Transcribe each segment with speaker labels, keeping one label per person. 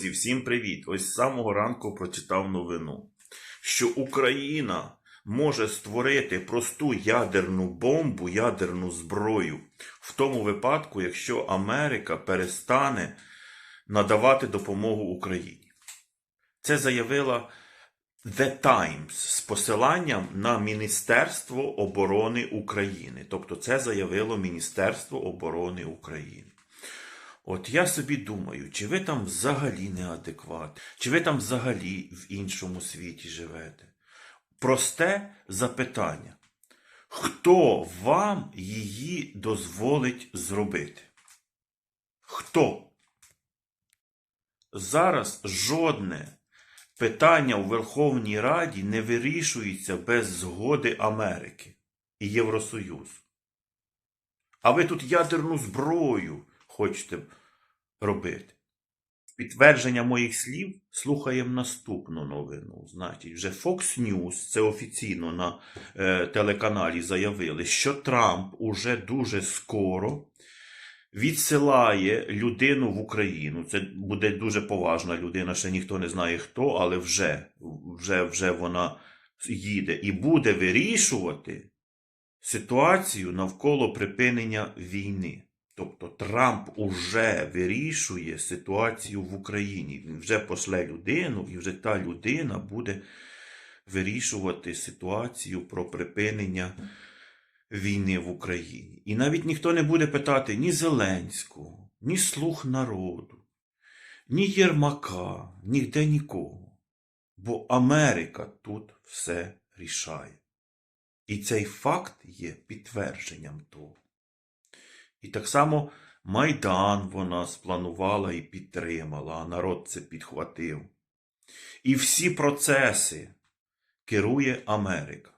Speaker 1: Друзі, Всім привіт! Ось з самого ранку прочитав новину, що Україна може створити просту ядерну бомбу, ядерну зброю в тому випадку, якщо Америка перестане надавати допомогу Україні. Це заявила The Times з посиланням на Міністерство оборони України. Тобто, це заявило Міністерство оборони України. От я собі думаю, чи ви там взагалі неадекват, чи ви там взагалі в іншому світі живете? Просте запитання. Хто вам її дозволить зробити? Хто? Зараз жодне питання у Верховній Раді не вирішується без згоди Америки і Євросоюзу. А ви тут ядерну зброю хочете робити. Підтвердження моїх слів слухаємо наступну новину. Значить, вже Fox News, це офіційно на е, телеканалі заявили, що Трамп уже дуже скоро відсилає людину в Україну. Це буде дуже поважна людина, ще ніхто не знає хто, але вже, вже, вже вона їде і буде вирішувати ситуацію навколо припинення війни. Тобто Трамп уже вирішує ситуацію в Україні. Він вже пошле людину, і вже та людина буде вирішувати ситуацію про припинення війни в Україні. І навіть ніхто не буде питати ні Зеленського, ні слуг народу, ні Єрмака, ніде нікого. Бо Америка тут все рішає. І цей факт є підтвердженням того. І так само Майдан вона спланувала і підтримала, а народ це підхватив. І всі процеси керує Америка.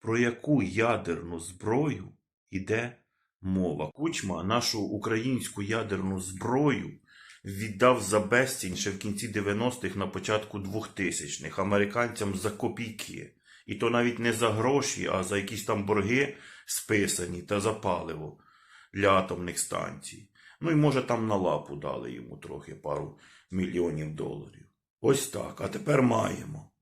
Speaker 1: Про яку ядерну зброю йде мова? Кучма нашу українську ядерну зброю віддав за безцінь ще в кінці 90-х, на початку 2000-х американцям за копійки. І то навіть не за гроші, а за якісь там борги списані та за паливо для атомних станцій. Ну і може там на лапу дали йому трохи пару мільйонів доларів. Ось так. А тепер маємо.